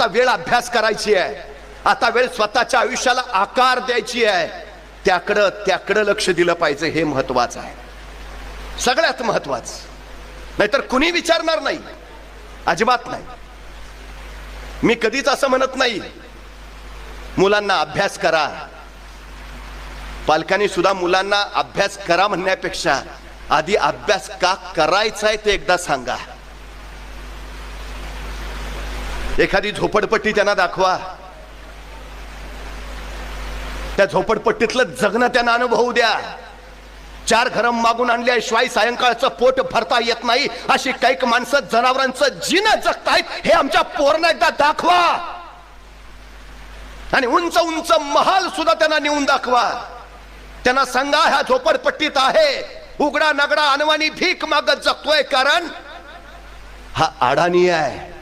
आता वेळ अभ्यास करायची आहे. आता वेळ स्वतःच्या आयुष्याला आकार द्यायची आहे. त्याकडं त्याकडं लक्ष दिलं पाहिजे हे महत्वाचं आहे. सगळ्यात महत्वाचं. नाहीतर कुणी विचारणार नाही. अजिबात नाही. मी कधीच असं म्हणत नाही. मुलांना अभ्यास करा. पालकांनी सुद्धा मुलांना अभ्यास करा म्हणण्यापेक्षा आधी अभ्यास का करायचा आहे ते एकदा सांगा. एखादी झोपडपट्टी त्यांना दाखवा. त्या झोपडपट्टीतलं जगणं त्यांना अनुभवू द्या. चार घरं मागून आणल्याशिवाय सायंकाळचं पोट भरता येत नाही. अशी काही माणसं जनावरांचं जिनं जगतायत हे आमच्या पोरांना एकदा दाखवा. आणि उंच उंच महाल सुद्धा त्यांना नेऊन दाखवा. त्यांना सांगा ह्या झोपडपट्टीत आहे. उघडा नगडा अनवानी भीक मागत जगतोय कारण हा अडाणी आहे.